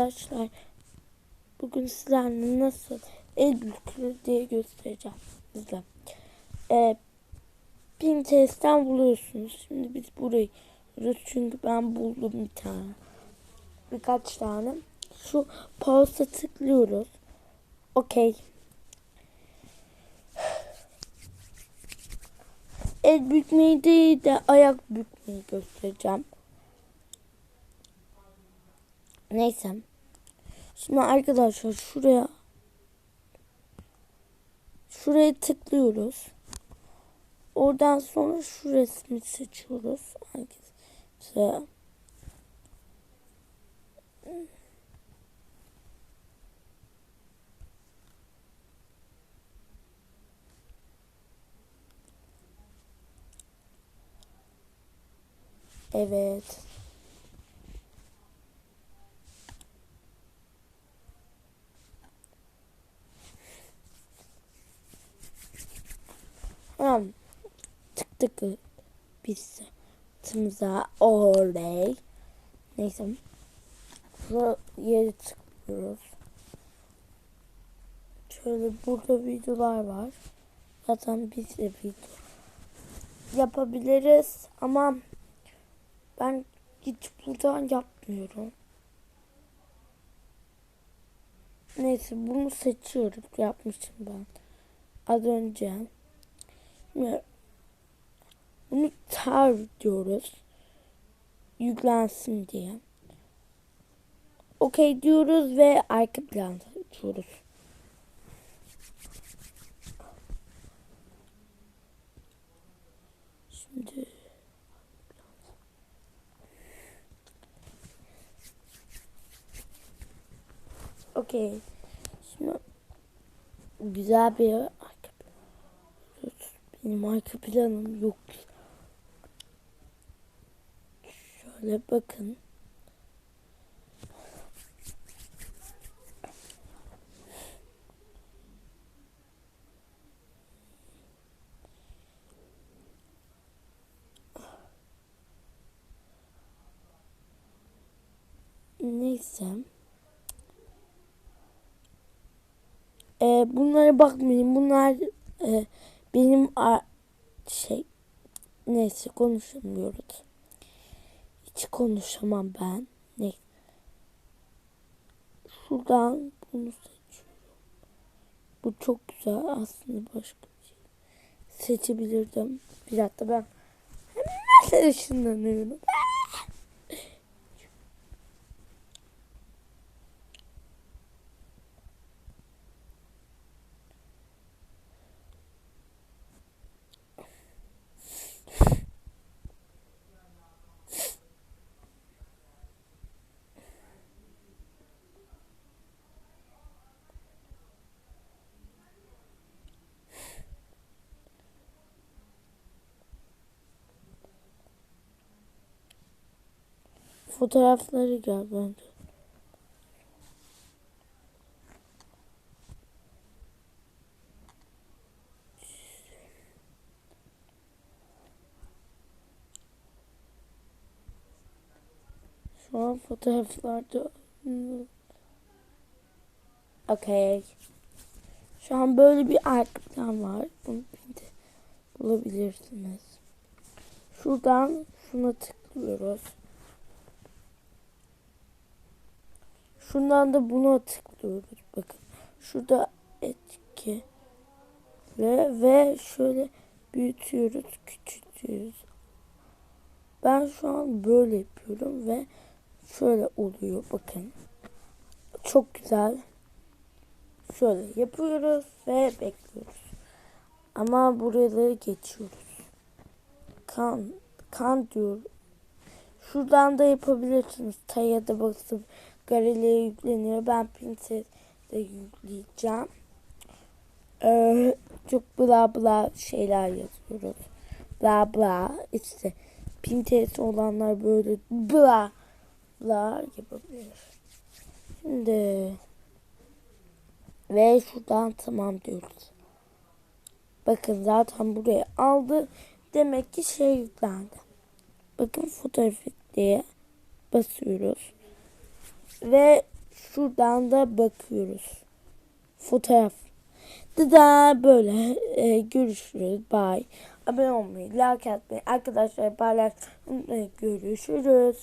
arkadaşlar. Bugün sizlerle nasıl el bükülür diye göstereceğim size. Ee, Pinterest'ten buluyorsunuz. Şimdi biz burayı çünkü ben buldum bir tane. Birkaç tane. Şu pause'a tıklıyoruz. Okey. El bükmeyi değil de ayak bükmeyi göstereceğim. Neyse. Şimdi arkadaşlar şuraya şuraya tıklıyoruz. Oradan sonra şu resmi seçiyoruz. Hangisi? Evet. Tamam. Tıktık biz tımıza oley. Neyse. Şuraya yeri tıklıyoruz. Şöyle burada videolar var. Zaten biz de video yapabiliriz ama ben hiç buradan yapmıyorum. Neyse bunu seçiyorum. Yapmışım ben. Az önce. Şimdi bunu tar diyoruz. Yüklensin diye. Okey diyoruz ve arka plan açıyoruz. Şimdi Okey. Şimdi güzel bir. Benim arka planım yok. Şöyle bakın. Neyse. Ee, bunlara bakmayın. Bunlar e, benim a- şey neyse konuşamıyoruz. Hiç konuşamam ben. Ne? Şuradan bunu seçiyorum. Bu çok güzel. Aslında başka bir şey seçebilirdim. Bir dakika ben hemen ışınlanıyorum. Fotoğrafları gel bence. Şu an fotoğraflarda Okey. Şu an böyle bir arka plan var. Bunu bulabilirsiniz. Şuradan şuna tıklıyoruz. Şundan da buna tıklıyoruz. Bakın. Şurada etki ve ve şöyle büyütüyoruz, küçültüyoruz. Ben şu an böyle yapıyorum ve şöyle oluyor. Bakın. Çok güzel. Şöyle yapıyoruz ve bekliyoruz. Ama buraları geçiyoruz. Kan kan diyor. Şuradan da yapabilirsiniz. Taya da basıp galeriye yükleniyor. Ben Pinterest'e yükleyeceğim. Ee, çok bla bla şeyler yazıyoruz. Bla bla işte Pinterest olanlar böyle bla bla yapabilir. Şimdi ve şuradan tamam diyoruz. Bakın zaten buraya aldı. Demek ki şey yüklendi. Bakın fotoğraf diye basıyoruz. Ve şuradan da bakıyoruz. Fotoğraf. Dıda böyle e, görüşürüz. Bye. Abone olmayı, like atmayı, arkadaşlar paylaşmayı unutmayın. Görüşürüz.